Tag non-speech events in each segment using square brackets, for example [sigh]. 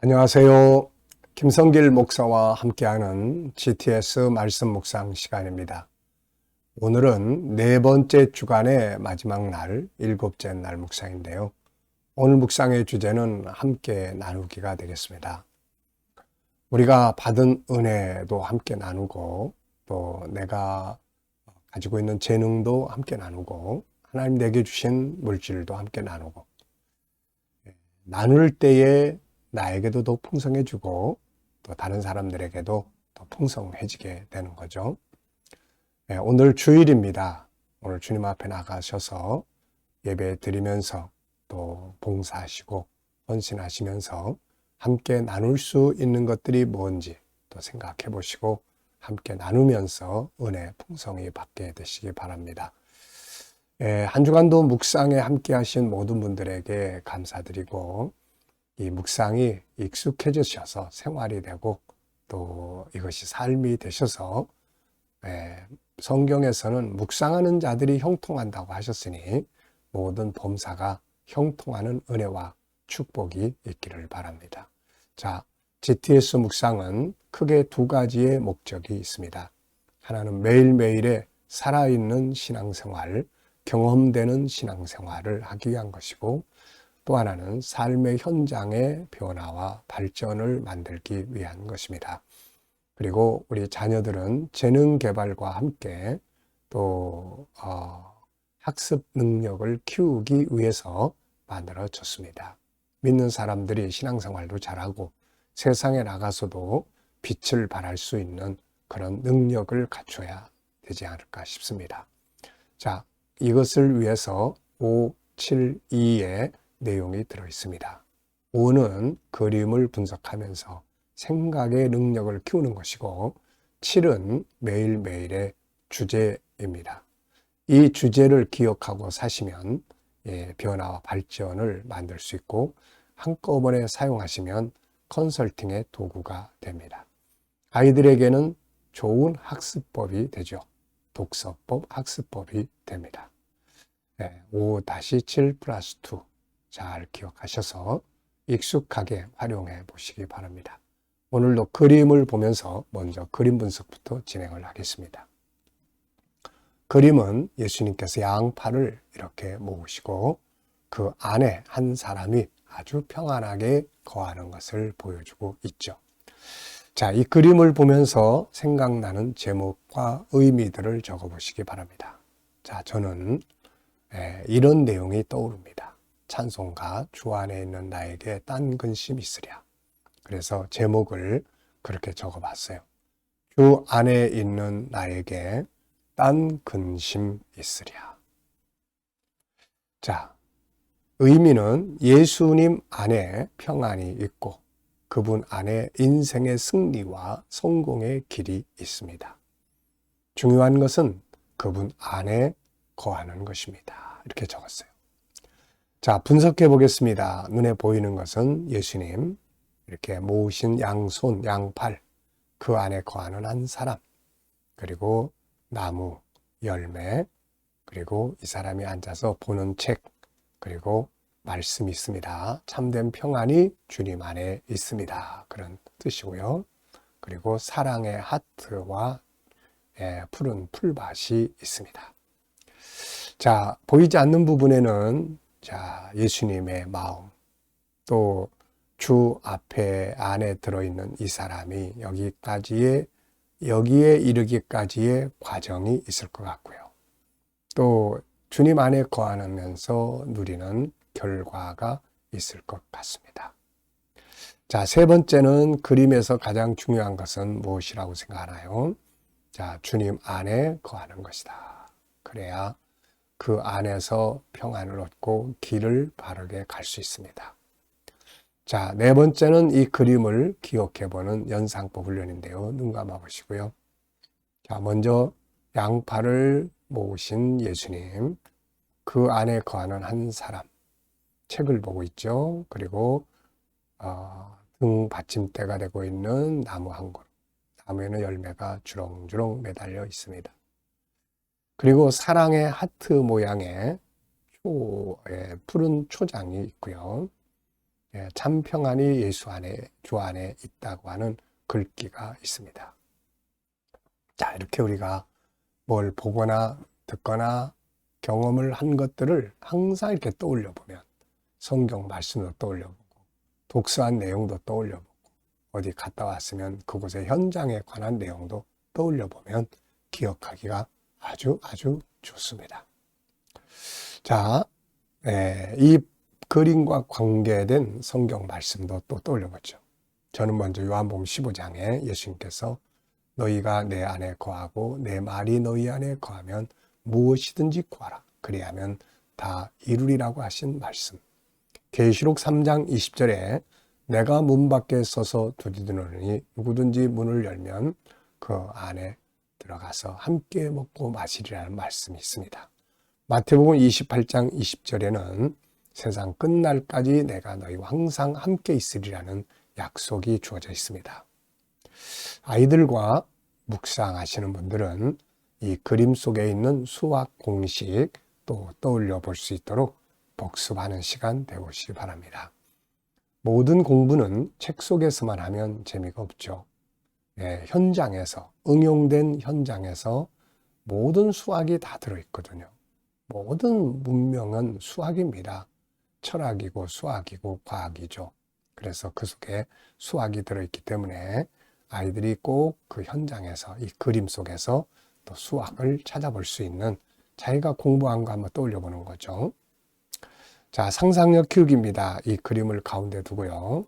안녕하세요. 김성길 목사와 함께하는 GTS 말씀 묵상 시간입니다. 오늘은 네 번째 주간의 마지막 날, 일곱째 날 묵상인데요. 오늘 묵상의 주제는 함께 나누기가 되겠습니다. 우리가 받은 은혜도 함께 나누고 또 내가 가지고 있는 재능도 함께 나누고 하나님 내게 주신 물질도 함께 나누고 나눌 때에 나에게도 더 풍성해지고 또 다른 사람들에게도 더 풍성해지게 되는 거죠. 네, 오늘 주일입니다. 오늘 주님 앞에 나가셔서 예배 드리면서 또 봉사하시고 헌신하시면서 함께 나눌 수 있는 것들이 뭔지 또 생각해 보시고 함께 나누면서 은혜 풍성히 받게 되시기 바랍니다. 예, 한 주간도 묵상에 함께 하신 모든 분들에게 감사드리고 이 묵상이 익숙해지셔서 생활이 되고 또 이것이 삶이 되셔서 예, 성경에서는 묵상하는 자들이 형통한다고 하셨으니 모든 범사가 형통하는 은혜와 축복이 있기를 바랍니다. 자, GTS 묵상은 크게 두 가지의 목적이 있습니다. 하나는 매일매일의 살아있는 신앙생활, 경험되는 신앙생활을 하기 위한 것이고 또 하나는 삶의 현장의 변화와 발전을 만들기 위한 것입니다. 그리고 우리 자녀들은 재능 개발과 함께 또 어, 학습 능력을 키우기 위해서 만들어졌습니다. 믿는 사람들이 신앙생활도 잘하고 세상에 나가서도 빛을 발할 수 있는 그런 능력을 갖춰야 되지 않을까 싶습니다. 자, 이것을 위해서 5, 7, 2의 내용이 들어 있습니다. 5는 그림을 분석하면서 생각의 능력을 키우는 것이고 7은 매일매일의 주제입니다. 이 주제를 기억하고 사시면 예, 변화와 발전을 만들 수 있고 한꺼번에 사용하시면 컨설팅의 도구가 됩니다. 아이들에게는 좋은 학습법이 되죠. 독서법, 학습법이 됩니다. 예, 5-7 플러스 2. 잘 기억하셔서 익숙하게 활용해 보시기 바랍니다. 오늘도 그림을 보면서 먼저 그림 분석부터 진행을 하겠습니다. 그림은 예수님께서 양팔을 이렇게 모으시고 그 안에 한 사람이 아주 평안하게 거하는 것을 보여주고 있죠. 자, 이 그림을 보면서 생각나는 제목과 의미들을 적어 보시기 바랍니다. 자, 저는 예, 이런 내용이 떠오릅니다. 찬송가 주 안에 있는 나에게 딴 근심 있으랴. 그래서 제목을 그렇게 적어 봤어요. 주 안에 있는 나에게 딴 근심 있으랴. 자, 의미는 예수님 안에 평안이 있고 그분 안에 인생의 승리와 성공의 길이 있습니다. 중요한 것은 그분 안에 거하는 것입니다. 이렇게 적었어요. 자, 분석해 보겠습니다. 눈에 보이는 것은 예수님, 이렇게 모으신 양손, 양팔, 그 안에 거하는 한 사람, 그리고 나무, 열매, 그리고 이 사람이 앉아서 보는 책, 그리고 말씀이 있습니다. 참된 평안이 주님 안에 있습니다. 그런 뜻이고요. 그리고 사랑의 하트와 예, 푸른 풀밭이 있습니다. 자, 보이지 않는 부분에는 자, 예수님의 마음, 또 주 앞에 안에 들어있는 이 사람이 여기까지의, 여기에 이르기까지의 과정이 있을 것 같고요. 또 주님 안에 거하면서 누리는 결과가 있을 것 같습니다. 자, 세 번째는 그림에서 가장 중요한 것은 무엇이라고 생각하나요? 자, 주님 안에 거하는 것이다. 그래야 그 안에서 평안을 얻고 길을 바르게 갈 수 있습니다. 자, 네 번째는 이 그림을 기억해 보는 연상법 훈련인데요. 눈 감아 보시고요. 자, 먼저 양팔을 모으신 예수님, 그 안에 거하는 한 사람, 책을 보고 있죠. 그리고 어, 등 받침대가 되고 있는 나무 한 그루, 나무에는 열매가 주렁주렁 매달려 있습니다. 그리고 사랑의 하트 모양의 초의 푸른 초장이 있고요. 예, 참 평안이 예수 안에 주 안에 있다고 하는 글귀가 있습니다. 자, 이렇게 우리가 뭘 보거나 듣거나 경험을 한 것들을 항상 이렇게 떠올려 보면 성경 말씀도 떠올려 보고 독서한 내용도 떠올려 보고 어디 갔다 왔으면 그곳의 현장에 관한 내용도 떠올려 보면 기억하기가 아주 아주 좋습니다. 자, 예, 이 그림과 관계된 성경 말씀도 또 떠올려 보죠. 저는 먼저 요한복음 15장에 예수님께서 너희가 내 안에 거하고 내 말이 너희 안에 거하면 무엇이든지 구하라. 그리하면 다 이루리라고 하신 말씀. 계시록 3장 20절에 내가 문 밖에 서서 두드리노니 누구든지 문을 열면 그 안에 들어가서 함께 먹고 마시리라는 말씀이 있습니다. 마태복음 28장 20절에는 세상 끝날까지 내가 너희와 항상 함께 있으리라는 약속이 주어져 있습니다. 아이들과 묵상하시는 분들은 이 그림 속에 있는 수학 공식 또 떠올려 볼 수 있도록 복습하는 시간 되보시기 바랍니다. 모든 공부는 책 속에서만 하면 재미가 없죠. 예, 현장에서, 응용된 현장에서 모든 수학이 다 들어있거든요. 모든 문명은 수학입니다. 철학이고 수학이고 과학이죠. 그래서 그 속에 수학이 들어있기 때문에 아이들이 꼭 그 현장에서 이 그림 속에서 또 수학을 찾아볼 수 있는 자기가 공부한 거 한번 떠올려 보는 거죠. 자, 상상력 키우기입니다. 이 그림을 가운데 두고요.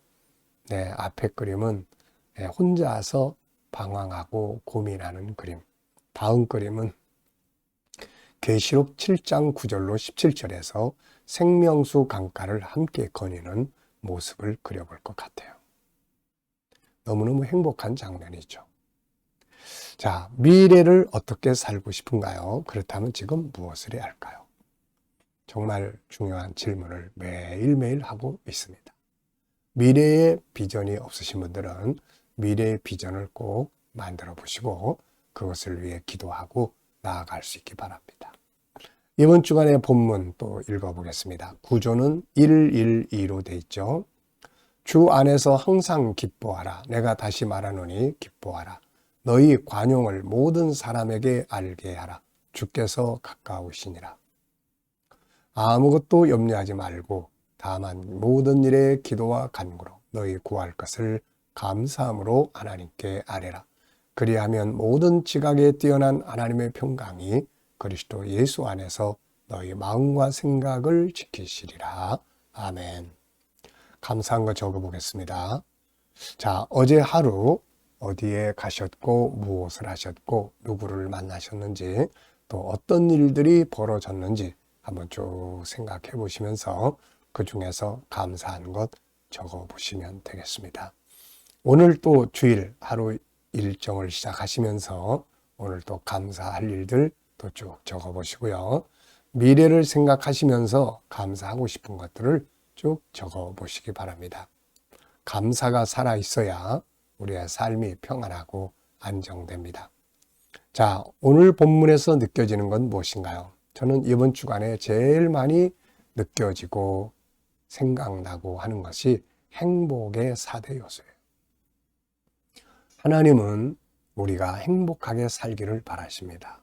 네, 앞에 그림은 네, 혼자서 방황하고 고민하는 그림. 다음 그림은 계시록 7장 9절로 17절에서 생명수 강가를 함께 거니는 모습을 그려볼 것 같아요. 너무너무 행복한 장면이죠. 자, 미래를 어떻게 살고 싶은가요? 그렇다면 지금 무엇을 해야 할까요? 정말 중요한 질문을 매일매일 하고 있습니다. 미래의 비전이 없으신 분들은 미래의 비전을 꼭 만들어 보시고 그것을 위해 기도하고 나아갈 수 있기 바랍니다. 이번 주간의 본문 또 읽어보겠습니다. 구조는 112로 돼 있죠. 주 안에서 항상 기뻐하라. 내가 다시 말하노니 기뻐하라. 너희 관용을 모든 사람에게 알게 하라. 주께서 가까우시니라. 아무것도 염려하지 말고 다만 모든 일에 기도와 간구로 너희 구할 것을 감사함으로 하나님께 아뢰라. 그리하면 모든 지각에 뛰어난 하나님의 평강이 그리스도 예수 안에서 너희 마음과 생각을 지키시리라. 아멘. 감사한 거 적어보겠습니다. 자, 어제 하루 어디에 가셨고 무엇을 하셨고 누구를 만나셨는지 또 어떤 일들이 벌어졌는지 한번 쭉 생각해 보시면서 그 중에서 감사한 것 적어 보시면 되겠습니다. 오늘 또 주일 하루 일정을 시작하시면서 오늘 또 감사할 일들 또 쭉 적어 보시고요. 미래를 생각하시면서 감사하고 싶은 것들을 쭉 적어 보시기 바랍니다. 감사가 살아 있어야 우리의 삶이 평안하고 안정됩니다. 자, 오늘 본문에서 느껴지는 건 무엇인가요? 저는 이번 주간에 제일 많이 느껴지고 생각나고 하는 것이 행복의 4대 요소예요. 하나님은 우리가 행복하게 살기를 바라십니다.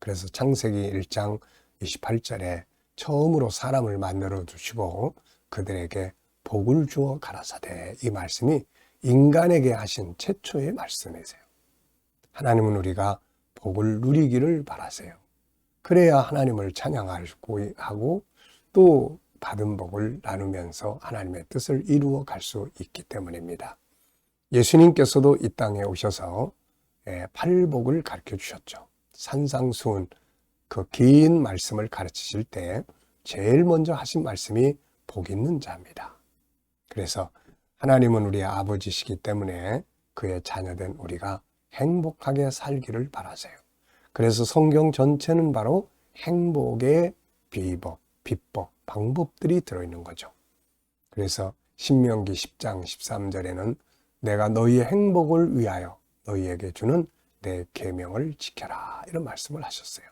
그래서 창세기 1장 28절에 처음으로 사람을 만들어 주시고 그들에게 복을 주어 가라사대 이 말씀이 인간에게 하신 최초의 말씀이세요. 하나님은 우리가 복을 누리기를 바라세요. 그래야 하나님을 찬양하고 또 받은 복을 나누면서 하나님의 뜻을 이루어 갈 수 있기 때문입니다. 예수님께서도 이 땅에 오셔서 예, 팔복을 가르쳐 주셨죠. 산상수훈 그 긴 말씀을 가르치실 때 제일 먼저 하신 말씀이 복 있는 자입니다. 그래서 하나님은 우리의 아버지시기 때문에 그의 자녀된 우리가 행복하게 살기를 바라세요. 그래서 성경 전체는 바로 행복의 비법, 비법, 방법들이 들어있는 거죠. 그래서 신명기 10장 13절에는 내가 너희의 행복을 위하여 너희에게 주는 내 계명을 지켜라 이런 말씀을 하셨어요.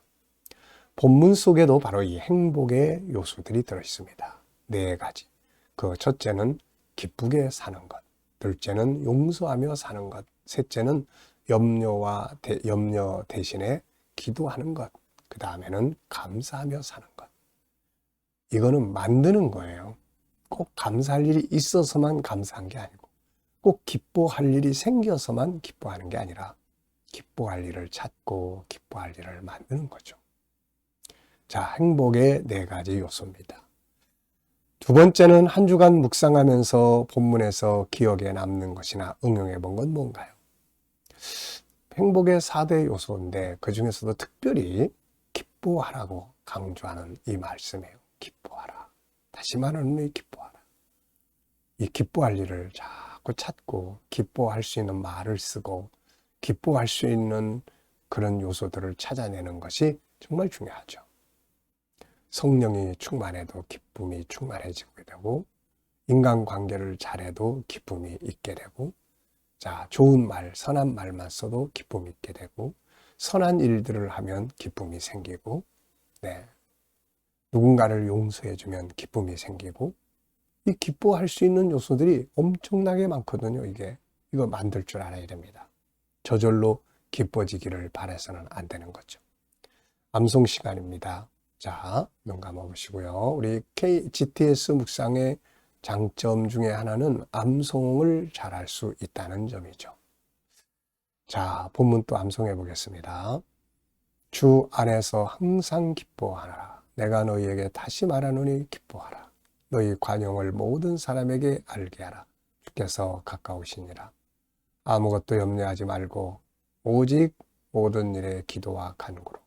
본문 속에도 바로 이 행복의 요소들이 들어 있습니다. 네 가지. 그 첫째는 기쁘게 사는 것. 둘째는 용서하며 사는 것. 셋째는 염려와 대, 염려 대신에 기도하는 것. 그 다음에는 감사하며 사는 것. 이거는 만드는 거예요. 꼭 감사할 일이 있어서만 감사한 게 아니고, 꼭 기뻐할 일이 생겨서만 기뻐하는 게 아니라, 기뻐할 일을 찾고, 기뻐할 일을 만드는 거죠. 자, 행복의 네 가지 요소입니다. 두 번째는 한 주간 묵상하면서 본문에서 기억에 남는 것이나 응용해 본 건 뭔가요? 행복의 4대 요소인데 그 중에서도 특별히 기뻐하라고 강조하는 이 말씀이에요. 기뻐하라. 다시 말하는 기뻐하라. 이 기뻐할 일을 자꾸 찾고 기뻐할 수 있는 말을 쓰고 기뻐할 수 있는 그런 요소들을 찾아내는 것이 정말 중요하죠. 성령이 충만해도 기쁨이 충만해지게 되고 인간관계를 잘해도 기쁨이 있게 되고 자 좋은 말 선한 말만 써도 기쁨이 있게 되고 선한 일들을 하면 기쁨이 생기고 네 누군가를 용서해주면 기쁨이 생기고 이 기뻐할 수 있는 요소들이 엄청나게 많거든요. 이게 이거 만들 줄 알아야 됩니다. 저절로 기뻐지기를 바라서는 안 되는 거죠. 암송 시간입니다. 자, 눈 감아보시고요. 우리 K, GTS 묵상의 장점 중에 하나는 암송을 잘할 수 있다는 점이죠. 자, 본문 또 암송해 보겠습니다. 주 안에서 항상 기뻐하라. 내가 너희에게 다시 말하노니 기뻐하라. 너희 관용을 모든 사람에게 알게 하라. 주께서 가까우시니라. 아무것도 염려하지 말고 오직 모든 일에 기도와 간구로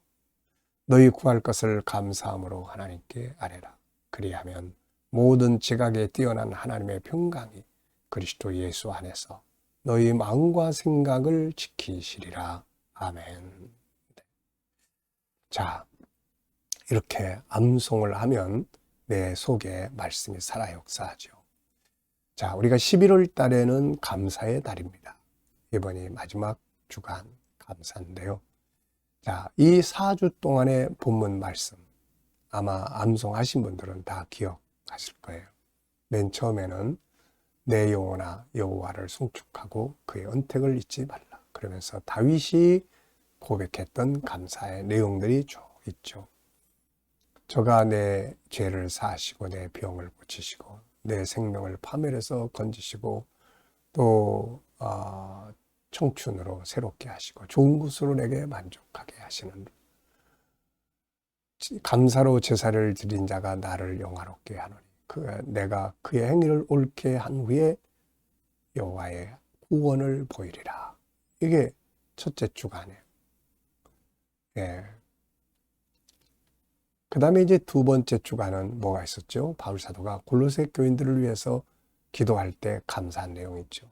너희 구할 것을 감사함으로 하나님께 아뢰라. 그리하면 모든 지각에 뛰어난 하나님의 평강이 그리스도 예수 안에서 너희 마음과 생각을 지키시리라. 아멘. 네. 자, 이렇게 암송을 하면 내 속에 말씀이 살아 역사하죠. 자, 우리가 11월 달에는 감사의 달입니다. 이번이 마지막 주간 감사인데요. 자, 이 4주 동안의 본문 말씀 아마 암송하신 분들은 다 기억하실 거예요. 맨 처음에는 내 영혼아 여호와를 송축하고 그의 언택을 잊지 말라. 그러면서 다윗이 고백했던 감사의 내용들이 쭉 있죠. 저가 내 죄를 사하시고 내 병을 고치시고 내 생명을 파멸해서 건지시고 또 어, 청춘으로 새롭게 하시고 좋은 것으로 내게 만족하게 하시는 감사로 제사를 드린 자가 나를 영화롭게 하노니 그 내가 그의 행위를 옳게 한 후에 여호와의 구원을 보이리라. 이게 첫째 주간에. 예. 그 다음에 이제 두 번째 주간은 뭐가 있었죠? 바울 사도가 골로새 교인들을 위해서 기도할 때 감사한 내용이 있죠.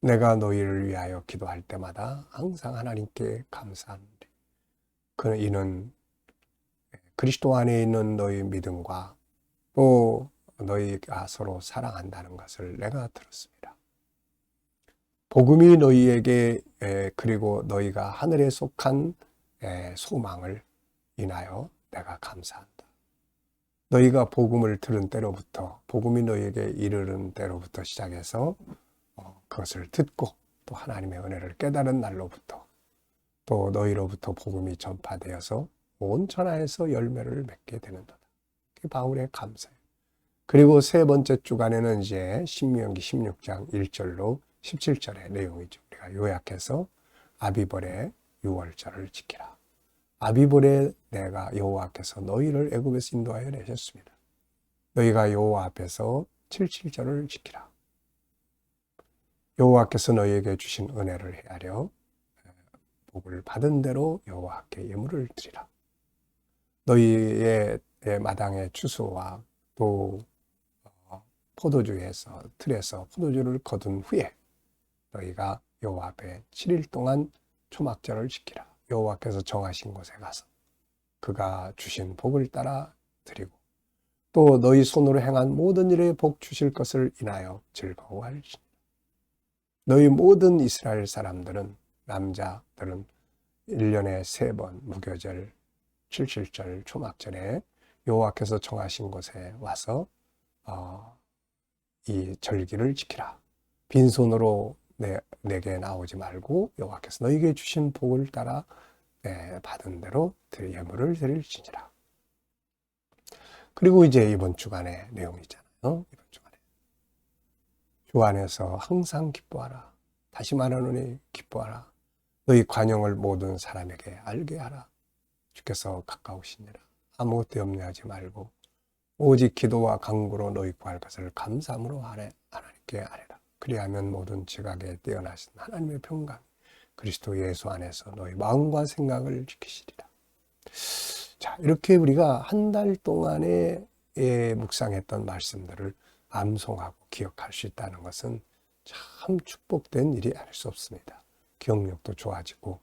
내가 너희를 위하여 기도할 때마다 항상 하나님께 감사하는데 그 이는 그리스도 안에 있는 너희 믿음과 또 너희가 서로 사랑한다는 것을 내가 들었습니다. 복음이 너희에게 그리고 너희가 하늘에 속한 소망을 인하여 내가 감사한다. 너희가 복음을 들은 때로부터 복음이 너희에게 이르는 때로부터 시작해서 어, 그것을 듣고 또 하나님의 은혜를 깨달은 날로부터 또 너희로부터 복음이 전파되어서 온 천하에서 열매를 맺게 되는도다. 그게 바울의 감사예요. 그리고 세 번째 주간에는 이제 신명기 16장 1절로 17절의 내용이죠. 우리가 요약해서 아비벌의 6월절을 지키라. 아비벌에 내가 여호와께서 너희를 애굽에서 인도하여 내셨습니다. 너희가 여호와 앞에서 77절을 지키라. 여호와께서 너희에게 주신 은혜를 헤아려 복을 받은 대로 여호와께 예물을 드리라. 너희의 마당의 추수와 또 어, 포도주에서 틀에서 포도주를 거둔 후에 너희가 여호와 앞에 7일 동안 초막절을 지키라. 여호와께서 정하신 곳에 가서 그가 주신 복을 따라 드리고 또 너희 손으로 행한 모든 일에 복 주실 것을 인하여 즐거워할지니 너희 모든 이스라엘 사람들은 남자들은 1년에 세 번 무교절, 77절, 초막절에 여호와께서 정하신 곳에 와서 어, 이 절기를 지키라. 빈손으로 내, 내게 나오지 말고 여호와께서 너에게 주신 복을 따라 네, 받은 대로 드- 예물을 드릴지니라. 그리고 이제 이번 주간의 내용이잖아요. 이번 주간에 주 안에서 항상 기뻐하라. 다시 말하노니 기뻐하라. 너희 관용을 모든 사람에게 알게 하라. 주께서 가까우시니라. 아무것도 염려하지 말고 오직 기도와 간구로 너희 구할 것을 감사함으로 하래 하나님께 아뢰라. 그리하면 모든 지각에 뛰어나신 하나님의 평강 그리스도 예수 안에서 너희 마음과 생각을 지키시리라. 자, 이렇게 우리가 한 달 동안에 예, 묵상했던 말씀들을 암송하고 기억할 수 있다는 것은 참 축복된 일이 아닐 수 없습니다. 기억력도 좋아지고,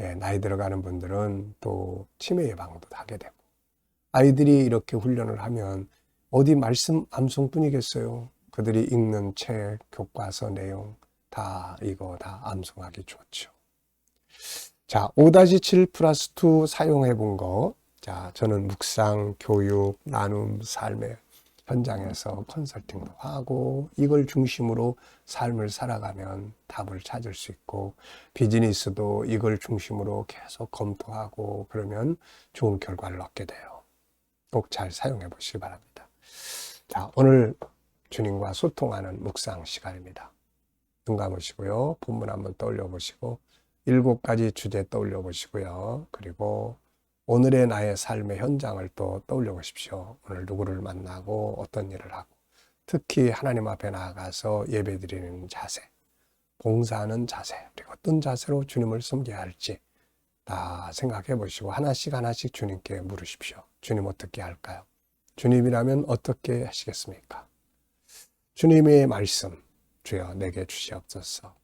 예, 나이 들어가는 분들은 또 치매 예방도 하게 되고, 아이들이 이렇게 훈련을 하면 어디 말씀 암송뿐이겠어요. 그들이 읽는 책, 교과서 내용 다 이거 다 암송하기 좋죠. 자, 5-7 플러스 2 사용해 본 거. 자, 저는 묵상, 교육, 나눔, 삶의 현장에서 컨설팅도 하고 이걸 중심으로 삶을 살아가면 답을 찾을 수 있고 비즈니스도 이걸 중심으로 계속 검토하고 그러면 좋은 결과를 얻게 돼요. 꼭 잘 사용해 보시기 바랍니다. 자, 오늘 주님과 소통하는 묵상 시간입니다. 눈 감으시고요. 본문 한번 떠올려 보시고 일곱 가지 주제 떠올려 보시고요. 그리고 오늘의 나의 삶의 현장을 또 떠올려 보십시오. 오늘 누구를 만나고 어떤 일을 하고 특히 하나님 앞에 나아가서 예배 드리는 자세, 봉사하는 자세, 그리고 어떤 자세로 주님을 섬겨야 할지 다 생각해 보시고 하나씩 하나씩 주님께 물으십시오. 주님 어떻게 할까요? 주님이라면 어떻게 하시겠습니까? 주님의 말씀, 주여 내게 주시옵소서.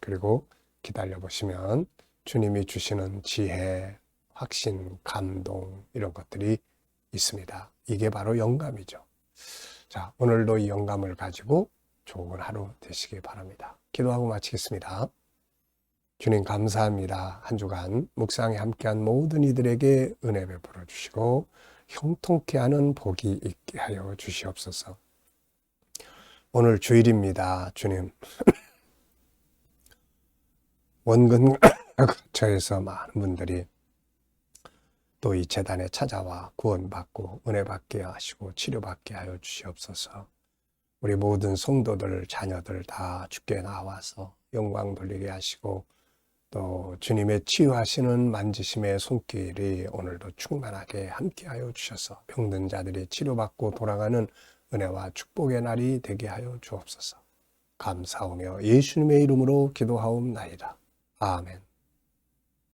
그리고 기다려 보시면 주님이 주시는 지혜, 확신, 감동 이런 것들이 있습니다. 이게 바로 영감이죠. 자, 오늘도 이 영감을 가지고 좋은 하루 되시기 바랍니다. 기도하고 마치겠습니다. 주님 감사합니다. 한 주간 묵상에 함께한 모든 이들에게 은혜 베풀어 주시고 형통케 하는 복이 있게 하여 주시옵소서. 오늘 주일입니다. 주님. [laughs] 원근 [coughs] 거처에서 많은 분들이 또 이 재단에 찾아와 구원받고 은혜 받게 하시고 치료받게 하여 주시옵소서. 우리 모든 성도들, 자녀들 다 주께 나와서 영광 돌리게 하시고 또 주님의 치유하시는 만지심의 손길이 오늘도 충만하게 함께하여 주셔서 병든 자들이 치료받고 돌아가는 은혜와 축복의 날이 되게 하여 주옵소서. 감사하며 예수님의 이름으로 기도하옵나이다. 아멘.